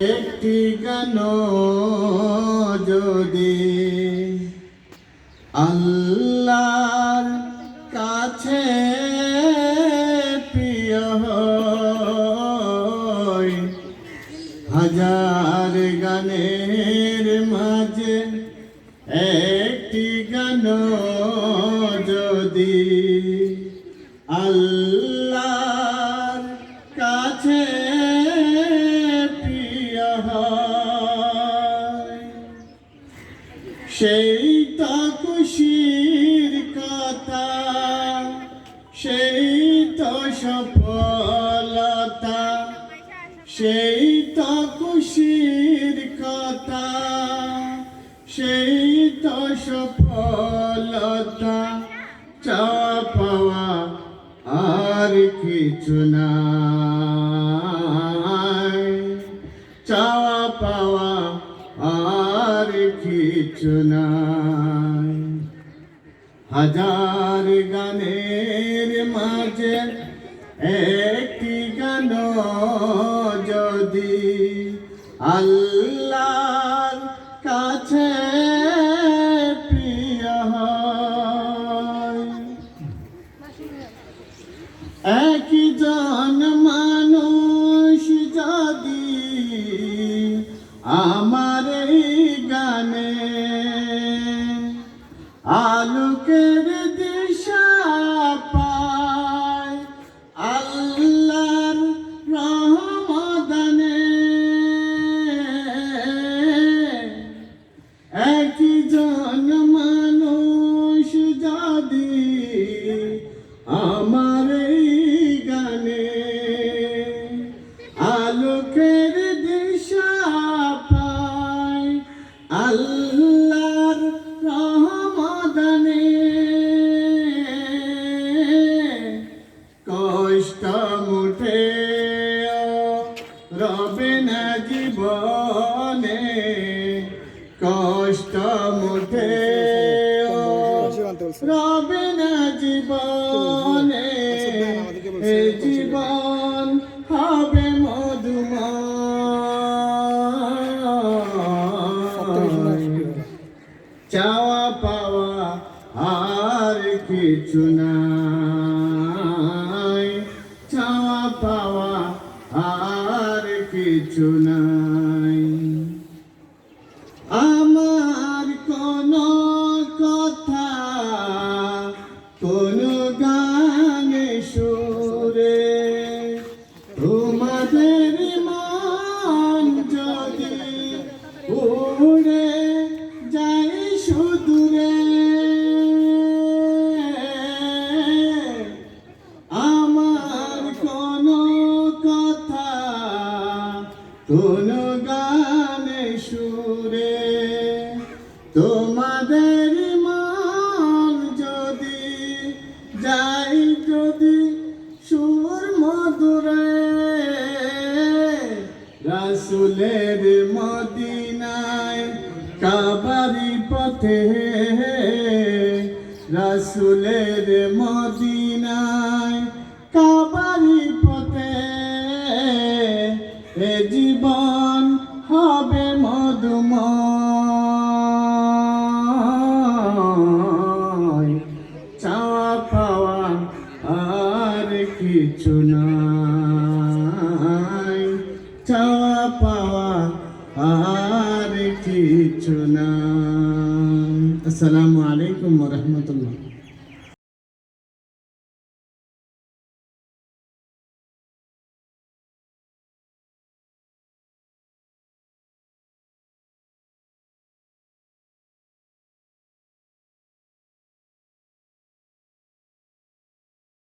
একটি গান যদি আল্লাহর কাছে হাজার গানের মাঝে একটি গান যদি আল্লাহর কাছে সেই তো খুশির কথা, সেই তো সফলতা, সেই তো খুশির কথা, সেই তো সফলতা চাওয়া পাওয়া আর কিছু নাই। চাওয়া পাওয়া কিছু নাই। হাজার গানের মাঝে একটি গান যদি আল্লাহর কাছে প্রিয় হয়। একই জন মানুষ যদি আমার আলোকের দিশা পায় আল্লাহর রহমদানে। একই জন মানুষ যদি আমার গানে আলোকের দিশা পায় আল্লাহর জীবনে কষ্ট মুঠে রবে না জীবনে জীবন হবে মধুময়। চাওয়া পাওয়া আর কিছু নাই। চাওয়া পাওয়া আর কিছু নাই। সুরে, তোমাদের মন যদি যাই যদি সুর মধুরে, রাসুলের মদিনায় কাবারি পথে, রাসুলের মদিনায় কাবারি পথে, এ জীবন কিছু নাই। চাওয়া পাওয়া আর কিছু নাই। আসসালামু আলাইকুম রহমতুল্লাহ।